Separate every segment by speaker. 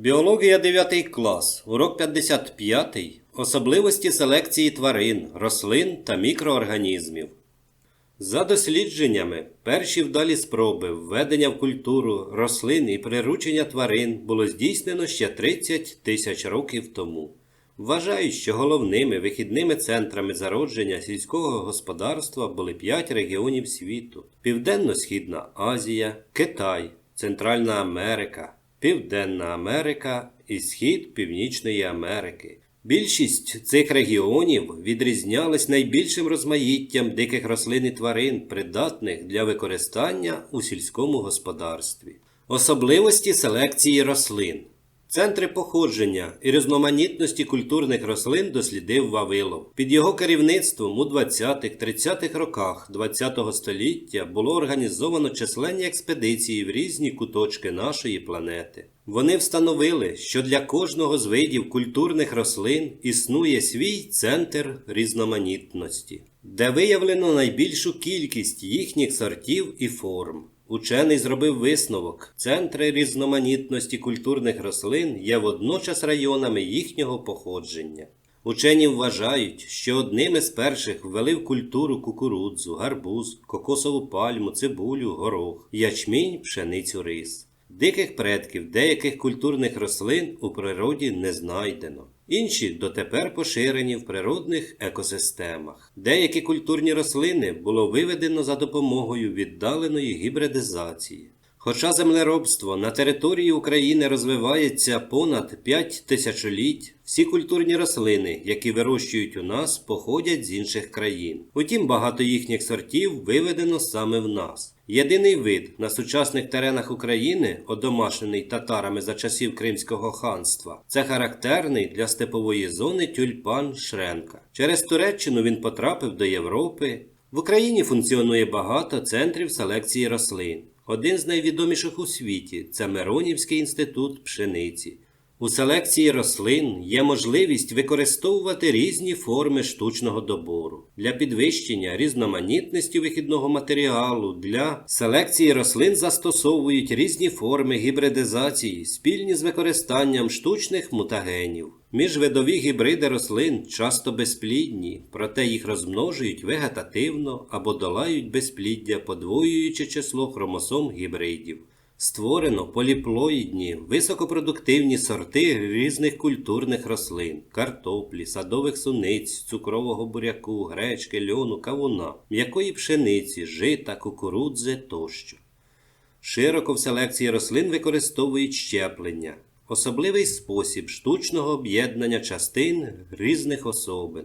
Speaker 1: Біологія 9 клас, урок 55. Особливості селекції тварин, рослин та мікроорганізмів. За дослідженнями, перші вдалі спроби введення в культуру рослин і приручення тварин було здійснено ще 30 тисяч років тому. Вважають, що головними вихідними центрами зародження сільського господарства були п'ять регіонів світу: Південно-Східна Азія, Китай, Центральна Америка, Південна Америка і Схід Північної Америки. Більшість цих регіонів відрізнялись найбільшим розмаїттям диких рослин і тварин, придатних для використання у сільському господарстві. Особливості селекції рослин. Центри походження і різноманітності культурних рослин дослідив Вавилов. Під його керівництвом у 20-30-х роках ХХ століття було організовано численні експедиції в різні куточки нашої планети. Вони встановили, що для кожного з видів культурних рослин існує свій центр різноманітності, де виявлено найбільшу кількість їхніх сортів і форм. Учений зробив висновок: центри різноманітності культурних рослин є водночас районами їхнього походження. Учені вважають, що одним із перших ввели в культуру кукурудзу, гарбуз, кокосову пальму, цибулю, горох, ячмінь, пшеницю рис. Диких предків деяких культурних рослин у природі не знайдено. Інші дотепер поширені в природних екосистемах. Деякі культурні рослини було виведено за допомогою віддаленої гібридизації. Хоча землеробство на території України розвивається понад 5 тисячоліть, всі культурні рослини, які вирощують у нас, походять з інших країн. Утім, багато їхніх сортів виведено саме в нас. Єдиний вид на сучасних теренах України, одомашений татарами за часів Кримського ханства, це характерний для степової зони тюльпан Шренка. Через Туреччину він потрапив до Європи. В Україні функціонує багато центрів селекції рослин. Один з найвідоміших у світі це Миронівський інститут пшениці. У селекції рослин є можливість використовувати різні форми штучного добору для підвищення різноманітності вихідного матеріалу. Для селекції рослин застосовують різні форми гібридизації, спільні з використанням штучних мутагенів. Міжвидові гібриди рослин часто безплідні, проте їх розмножують вегетативно або долають безпліддя, подвоюючи число хромосом гібридів. Створено поліплоїдні, високопродуктивні сорти різних культурних рослин, картоплі, садових суниць, цукрового буряку, гречки, льону, кавуна, м'якої пшениці, жита, кукурудзи тощо. Широко в селекції рослин використовують щеплення, особливий спосіб штучного об'єднання частин різних особин.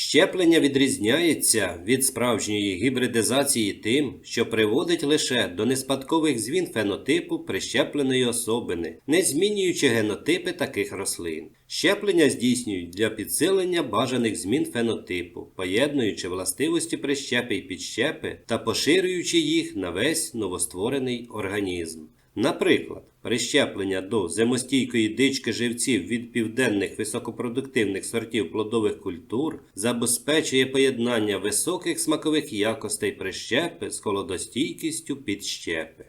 Speaker 1: Щеплення відрізняється від справжньої гібридизації тим, що приводить лише до неспадкових змін фенотипу прищепленої особини, не змінюючи генотипи таких рослин. Щеплення здійснюють для підсилення бажаних змін фенотипу, поєднуючи властивості прищепи і підщепи та поширюючи їх на весь новостворений організм. Наприклад, прищеплення до зимостійкої дички живців від південних високопродуктивних сортів плодових культур забезпечує поєднання високих смакових якостей прищепи з холодостійкістю підщепи.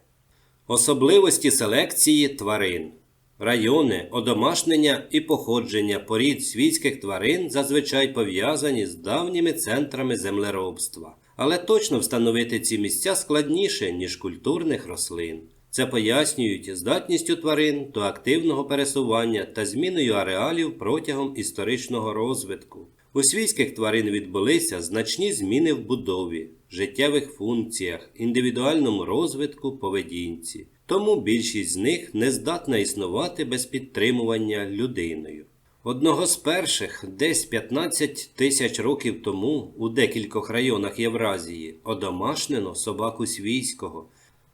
Speaker 1: Особливості селекції тварин. Райони, одомашнення і походження порід свійських тварин зазвичай пов'язані з давніми центрами землеробства, але точно встановити ці місця складніше, ніж культурних рослин. Це пояснюють здатністю тварин до активного пересування та зміною ареалів протягом історичного розвитку. У свійських тварин відбулися значні зміни в будові, життєвих функціях, індивідуальному розвитку, поведінці. Тому більшість з них не здатна існувати без підтримування людиною. Одного з перших, десь 15 тисяч років тому, у декількох районах Євразії, одомашнено собаку свійського.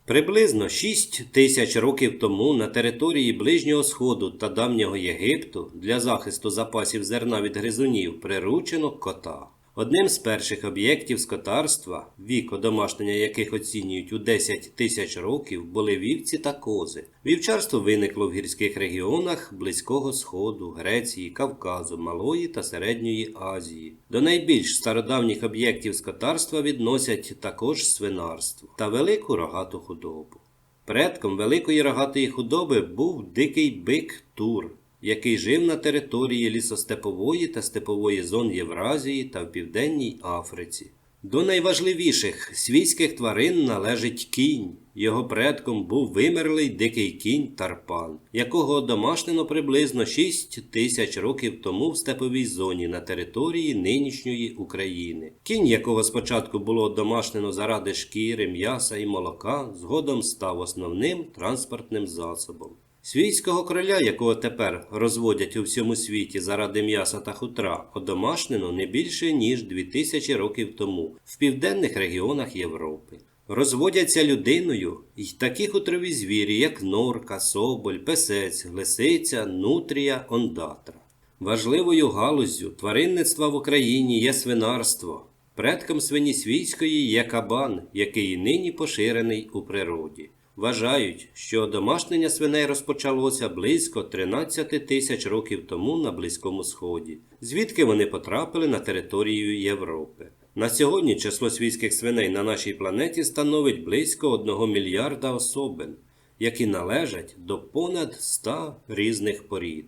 Speaker 1: Приблизно 6 тисяч років тому на території Ближнього Сходу та давнього Єгипту для захисту запасів зерна від гризунів приручено кота. Одним з перших об'єктів скотарства, вік одомашнення яких оцінюють у 10 тисяч років, були вівці та кози. Вівчарство виникло в гірських регіонах Близького Сходу, Греції, Кавказу, Малої та Середньої Азії. До найбільш стародавніх об'єктів скотарства відносять також свинарство та велику рогату худобу. Предком великої рогатої худоби був дикий бик тур, який жив на території лісостепової та степової зон Євразії та в Південній Африці. До найважливіших свійських тварин належить кінь. Його предком був вимерлий дикий кінь Тарпан, якого одомашнено приблизно 6 тисяч років тому в степовій зоні на території нинішньої України. Кінь, якого спочатку було одомашнено заради шкіри, м'яса і молока, згодом став основним транспортним засобом. Свійського кроля, якого тепер розводять у всьому світі заради м'яса та хутра, одомашнено не більше ніж 2000 років тому в південних регіонах Європи. Розводяться людиною й такі хутрові звірі, як норка, соболь, песець, лисиця, нутрія, ондатра. Важливою галуззю тваринництва в Україні є свинарство. Предком свині свійської є кабан, який нині поширений у природі. Вважають, що одомашнення свиней розпочалося близько 13 тисяч років тому на Близькому Сході, звідки вони потрапили на територію Європи. На сьогодні число свійських свиней на нашій планеті становить близько 1 мільярда особин, які належать до понад 100 різних порід.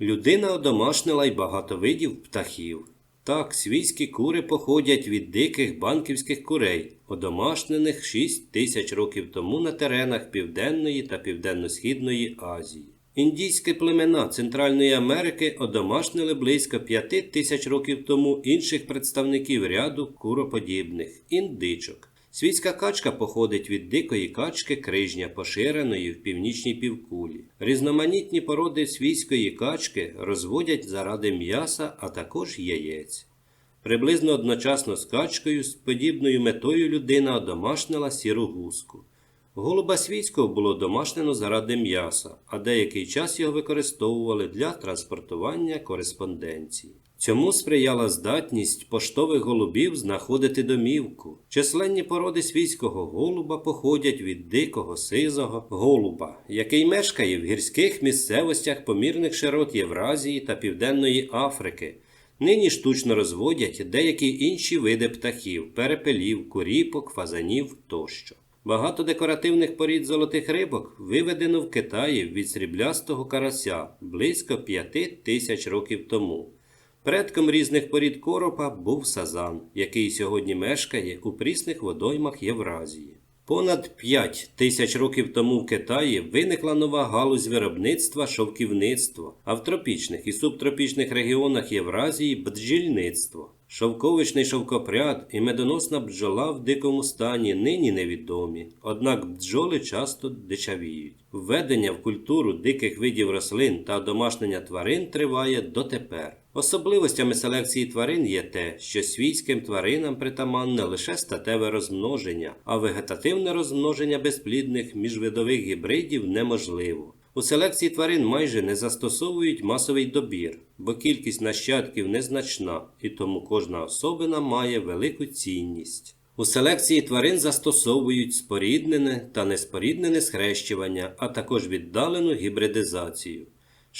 Speaker 1: Людина одомашнила й багато видів птахів. Так, свійські кури походять від диких банківських курей, одомашнених 6 тисяч років тому на теренах Південної та Південно-Східної Азії. Індійські племена Центральної Америки одомашнили близько 5 тисяч років тому інших представників ряду куроподібних індичок. Свійська качка походить від дикої качки крижня, поширеної в північній півкулі. Різноманітні породи свійської качки розводять заради м'яса, а також яєць. Приблизно одночасно з качкою з подібною метою людина одомашнила сіру гуску. Голуба свійського було домашнено заради м'яса, а деякий час його використовували для транспортування кореспонденції. Цьому сприяла здатність поштових голубів знаходити домівку. Численні породи свійського голуба походять від дикого сизого голуба, який мешкає в гірських місцевостях помірних широт Євразії та Південної Африки. Нині штучно розводять деякі інші види птахів, перепелів, куріпок, фазанів тощо. Багато декоративних порід золотих рибок виведено в Китаї від сріблястого карася близько п'яти тисяч років тому. Предком різних порід коропа був сазан, який сьогодні мешкає у прісних водоймах Євразії. Понад 5 тисяч років тому в Китаї виникла нова галузь виробництва шовківництва, а в тропічних і субтропічних регіонах Євразії бджільництво. Шовковичний шовкопряд і медоносна бджола в дикому стані нині невідомі, однак бджоли часто дичавіють. Введення в культуру диких видів рослин та домашнення тварин триває дотепер. Особливостями селекції тварин є те, що свійським тваринам притаманне лише статеве розмноження, а вегетативне розмноження безплідних міжвидових гібридів неможливо. У селекції тварин майже не застосовують масовий добір, бо кількість нащадків незначна, і тому кожна особина має велику цінність. У селекції тварин застосовують споріднене та неспоріднене схрещування, а також віддалену гібридизацію.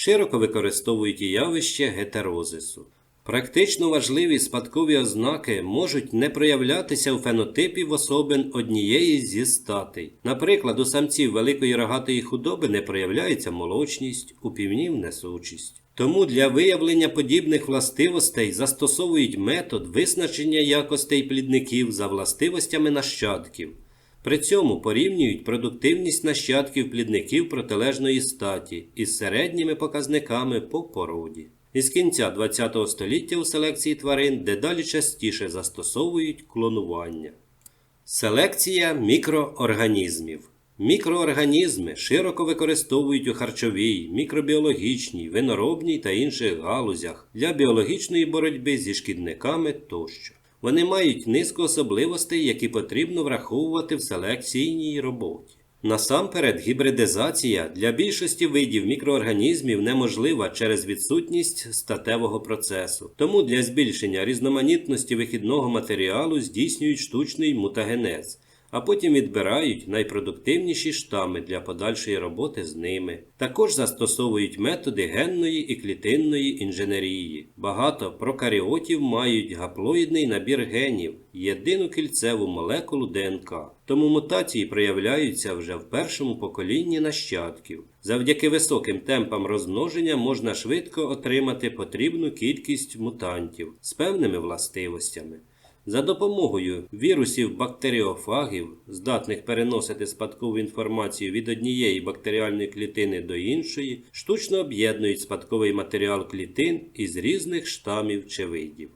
Speaker 1: Широко використовують і явище гетерозису. Практично важливі спадкові ознаки можуть не проявлятися у фенотипі в особин однієї зі статей. Наприклад, у самців великої рогатої худоби не проявляється молочність, у півнів несучість. Тому для виявлення подібних властивостей застосовують метод визначення якостей плідників за властивостями нащадків. При цьому порівнюють продуктивність нащадків плідників протилежної статі із середніми показниками по породі. Із кінця ХХ століття у селекції тварин дедалі частіше застосовують клонування. Селекція мікроорганізмів. Мікроорганізми широко використовують у харчовій, мікробіологічній, виноробній та інших галузях для біологічної боротьби зі шкідниками тощо. Вони мають низку особливостей, які потрібно враховувати в селекційній роботі. Насамперед, гібридизація для більшості видів мікроорганізмів неможлива через відсутність статевого процесу. Тому для збільшення різноманітності вихідного матеріалу здійснюють штучний мутагенез, а потім відбирають найпродуктивніші штами для подальшої роботи з ними. Також застосовують методи генної і клітинної інженерії. Багато прокаріотів мають гаплоїдний набір генів, єдину кільцеву молекулу ДНК. Тому мутації проявляються вже в першому поколінні нащадків. Завдяки високим темпам розмноження можна швидко отримати потрібну кількість мутантів з певними властивостями. За допомогою вірусів бактеріофагів, здатних переносити спадкову інформацію від однієї бактеріальної клітини до іншої, штучно об'єднують спадковий матеріал клітин із різних штамів чи видів.